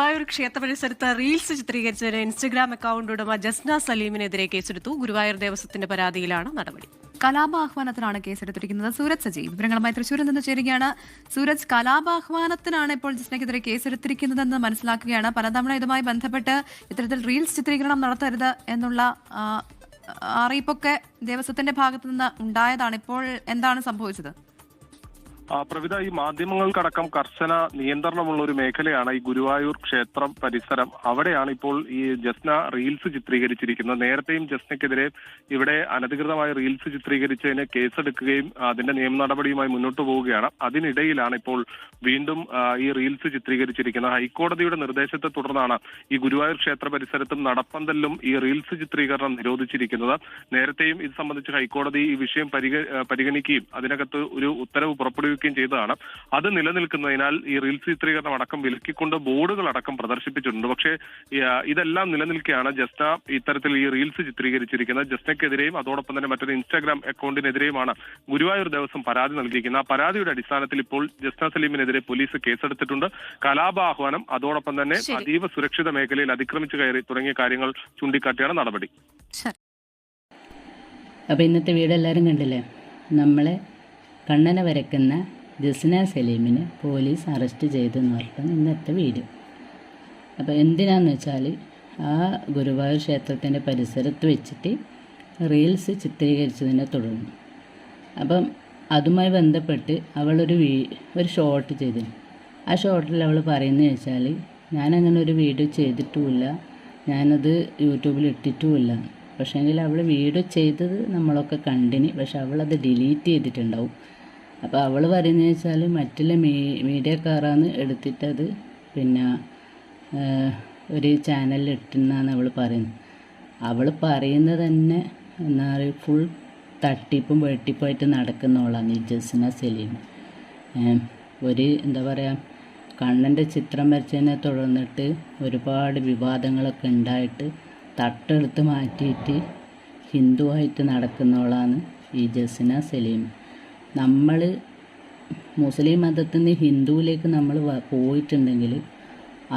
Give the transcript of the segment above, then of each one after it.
ഗുരുവായൂർ ക്ഷേത്ര പരിസരത്ത് reels ചിത്രീകരിച്ചതിന് Instagram account ഉടമ ജസ്ന സലീമിനെതിരെ കേസെടുത്തു. ഗുരുവായൂർ ദേവസ്വത്തിന്റെ പരാതിയിലാണ് നടപടി. കലാപാഹ്വാനത്തിനാണ് കേസെടുത്തിരിക്കുന്നത് സൂരജ് സജി. വിവരങ്ങളുമായി തൃശ്ശൂരിൽ നിന്ന് ചേരുകയാണ് സൂരജ്. കലാപാഹ്വാനത്തിനാണ് ഇപ്പോൾ ജസ്നയ്ക്കെതിരെ കേസെടുത്തിരിക്കുന്നതെന്ന് മനസ്സിലാക്കുകയാണ്. പലതവണ ഇതുമായി ബന്ധപ്പെട്ട് ഇത്തരത്തിൽ റീൽസ് ചിത്രീകരണം നടത്തരുത് എന്നുള്ള അറിയിപ്പൊക്കെ ദേവസ്വത്തിന്റെ ഭാഗത്തു നിന്ന് ഉണ്ടായതാണ്. ഇപ്പോൾ എന്താണ് സംഭവിച്ചത്? പ്രവിധ ഈ മാധ്യമങ്ങൾക്കടക്കം കർശന നിയന്ത്രണമുള്ള ഒരു മേഖലയാണ് ഈ ഗുരുവായൂർ ക്ഷേത്രം പരിസരം. അവിടെയാണ് ഇപ്പോൾ ഈ ജസ്ന റീൽസ് ചിത്രീകരിച്ചിരിക്കുന്നത്. നേരത്തെയും ജസ്നയ്ക്കെതിരെ ഇവിടെ അനധികൃതമായ റീൽസ് ചിത്രീകരിച്ചതിന് കേസെടുക്കുകയും അതിന്റെ നിയമ നടപടിയുമായി മുന്നോട്ട് പോവുകയാണ്. അതിനിടയിലാണ് ഇപ്പോൾ വീണ്ടും ഈ റീൽസ് ചിത്രീകരിച്ചിരിക്കുന്നത്. ഹൈക്കോടതിയുടെ നിർദ്ദേശത്തെ തുടർന്നാണ് ഈ ഗുരുവായൂർ ക്ഷേത്ര പരിസരത്തും നടപ്പന്തലിലും ഈ റീൽസ് ചിത്രീകരണം നിരോധിച്ചിരിക്കുന്നത്. നേരത്തെയും ഇത് സംബന്ധിച്ച് ഹൈക്കോടതി ഈ വിഷയം പരിഗണിക്കുകയും അതിനകത്ത് ഒരു ഉത്തരവ് പുറപ്പെടുവിക്കുകയും ചെയ്തതാണ്. അത് നിലനിൽക്കുന്നതിനാൽ ഈ റീൽ ചിത്രീകരണം അടക്കം വിലക്കിക്കൊണ്ട് ബോർഡുകൾ അടക്കം പ്രദർശിപ്പിച്ചിട്ടുണ്ട്. പക്ഷേ ഇതെല്ലാം നിലനിൽക്കെയാണ് ജസ്ന ഇത്തരത്തിൽ ഈ റീൽസ് ചിത്രീകരിച്ചിരിക്കുന്നത്. ജസ്നയ്ക്കെതിരെയും അതോടൊപ്പം തന്നെ മറ്റൊരു ഇൻസ്റ്റാഗ്രാം അക്കൗണ്ടിനെതിരെയുമാണ് ഗുരുവായൂർ ദേവസ്വം പരാതി നൽകിയിരിക്കുന്നത്. ആ പരാതിയുടെ അടിസ്ഥാനത്തിൽ ഇപ്പോൾ ജസ്ന സലീമിനെതിരെ പോലീസ് കേസെടുത്തിട്ടുണ്ട്. കലാപാഹ്വാനം അതോടൊപ്പം തന്നെ. അതീവ സുരക്ഷിത മേഖലയിൽ അതിക്രമിച്ചു കയറി തുടങ്ങിയ കാര്യങ്ങൾ ചൂണ്ടിക്കാട്ടിയാണ് നടപടി. അപ്പോൾ ഇന്നത്തെ വീഡിയോ എല്ലാവരും കണ്ടില്ലേ? നമ്മളെ കണ്ണനെ വരയ്ക്കുന്ന ജസ്ന സലീമിനെ പോലീസ് അറസ്റ്റ് ചെയ്തു എന്ന് ഇന്നത്തെ വീഡിയോ. അപ്പോൾ എന്തിനാന്ന് വെച്ചാൽ ആ ഗുരുവായൂർ ക്ഷേത്രത്തിന്റെ പരിസരത്ത് വെച്ചിട്ട് റീൽസ് ചിത്രീകരിച്ചതിനെ തുടർന്ന്. അപ്പം അതുമായി ബന്ധപ്പെട്ട് അവളൊരു വീ ഒരു ഷോർട്ട് ചെയ്തിരുന്നു ആ ഷോർട്ടിൽ അവൾ പറയുന്നത് വെച്ചാൽ ഞാനങ്ങനെ ഒരു വീഡിയോ ചെയ്തിട്ടുമില്ല ഞാനത് യൂട്യൂബിൽ ഇട്ടിട്ടുമില്ല. പക്ഷേങ്കിൽ അവൾ വീഡിയോ ചെയ്തത് നമ്മളൊക്കെ കണ്ടിന് പക്ഷെ അവളത് ഡിലീറ്റ് ചെയ്തിട്ടുണ്ടാവും. അപ്പോൾ അവൾ പറയുന്നത് വെച്ചാൽ മറ്റുള്ള മീ മീഡിയക്കാരാണ് എടുത്തിട്ടത്. പിന്നെ ഒരു ചാനലിൽ ഇട്ടെന്നാണ് അവൾ പറയുന്നത്. അവൾ പറയുന്നത് തന്നെ എന്താ പറയുക ഫുൾ തട്ടിപ്പും വെട്ടിപ്പായിട്ട് നടക്കുന്നവളാണ് ഈ ജസ്ന സലീം. ഒരു എന്താ പറയുക കണ്ണന്റെ ചിത്രം വരച്ചതിനെ തുടർന്നിട്ട് ഒരുപാട് വിവാദങ്ങളൊക്കെ ഉണ്ടായിട്ട് തട്ടെടുത്ത് മാറ്റിയിട്ട് ഹിന്ദുവായിട്ട് നടക്കുന്നവളാണ് ഈ ജസ്ന സലീം. നമ്മൾ മുസ്ലിം മതത്തിൽ നിന്ന് ഹിന്ദുവിലേക്ക് നമ്മൾ പോയിട്ടുണ്ടെങ്കിൽ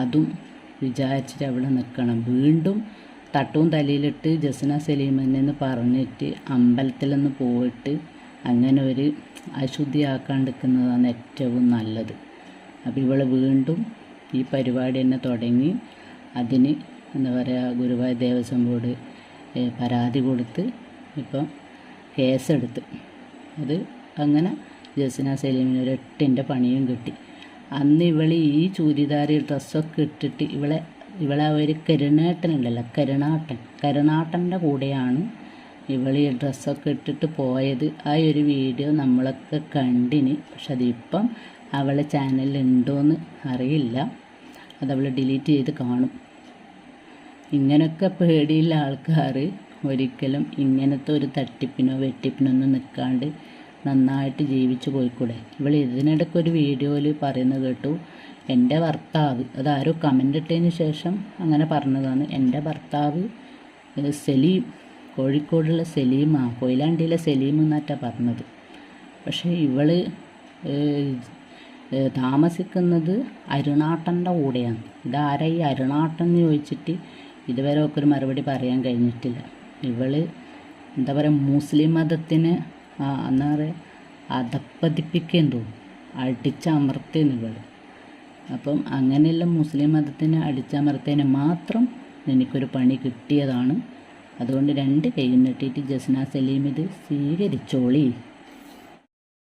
അതും വിചാരിച്ചിട്ട് അവിടെ നിൽക്കണം വീണ്ടും തട്ടവും തലയിലിട്ട് ജസ്ന സലീമെന്ന് പറഞ്ഞിട്ട് അമ്പലത്തിലൊന്ന് പോയിട്ട് അങ്ങനെ ഒരു അശുദ്ധിയാക്കാണ്ടിരിക്കുന്നതാണ് ഏറ്റവും നല്ലത്. അപ്പോൾ ഇവൾ വീണ്ടും ഈ പരിപാടി തന്നെ തുടങ്ങി. അതിന് എന്താ പറയുക ഗുരുവായൂർ ദേവസ്വം ബോർഡ് പരാതി കൊടുത്ത് ഇപ്പം കേസെടുത്ത്. അത് അങ്ങനെ ജസ്ന സലീമിന് ഒരു എട്ടിന്റെ പണിയും കിട്ടി. അന്ന് ഇവളി ഈ ചൂരിദാരി ഡ്രസ്സൊക്കെ ഇട്ടിട്ട് ഇവളെ ഇവളെ ഒരു കരുണേട്ടനുണ്ടല്ലോ കരുണാട്ടൻ കരുണാട്ടന്റെ കൂടെയാണ് ഇവൾ ഈ ഡ്രസ്സൊക്കെ ഇട്ടിട്ട് പോയത്. ആ ഒരു വീഡിയോ നമ്മളൊക്കെ കണ്ടിന്. പക്ഷെ അതിപ്പം അവളെ ചാനലിൽ ഉണ്ടോയെന്ന് അറിയില്ല. അതവൾ ഡിലീറ്റ് ചെയ്ത് കാണും. ഇങ്ങനൊക്കെ പേടിയുള്ള ആൾക്കാർ ഒരിക്കലും ഇങ്ങനത്തെ ഒരു തട്ടിപ്പിനോ വെട്ടിപ്പിനോ ഒന്നും നിൽക്കാണ്ട് നന്നായിട്ട് ജീവിച്ചു പോയിക്കൂടെ? ഇവൾ ഇതിനിടയ്ക്ക് ഒരു വീഡിയോയിൽ പറയുന്നത് കേട്ടു എന്റെ ഭർത്താവ് അതാരോ കമന്റ് ഇട്ടതിന് ശേഷം അങ്ങനെ പറഞ്ഞതാണ് എന്റെ ഭർത്താവ് സലീം കോഴിക്കോടുള്ള സലീമാ കൊയിലാണ്ടിയിലെ സലീം എന്നാറ്റാ പറഞ്ഞത്. പക്ഷേ ഏഹ്, താമസിക്കുന്നത് അരുണാട്ടന്റെ കൂടെയാണ്. ഇതാരാ ഈ അരുണാട്ടൻ എന്ന് ചോദിച്ചിട്ട് ഇതുവരെ ഒക്കെ ഒരു മറുപടി പറയാൻ കഴിഞ്ഞിട്ടില്ല. ഇവൾ എന്താ പറയുക മുസ്ലിം മതത്തിന് ആ, പറയുക അധപ്പതിപ്പിക്കുകയും തോന്നും. അടിച്ചമർത്തിയെന്ന് ഇവൾ. അപ്പം അങ്ങനെയുള്ള മുസ്ലിം മതത്തിനെ അടിച്ചമർത്തേനെ മാത്രം എനിക്കൊരു പണി കിട്ടിയതാണ്. അതുകൊണ്ട് രണ്ട് കൈ നീട്ടിയിട്ട് ജസ്ന സലീം ഇത് സ്വീകരിച്ചോളി.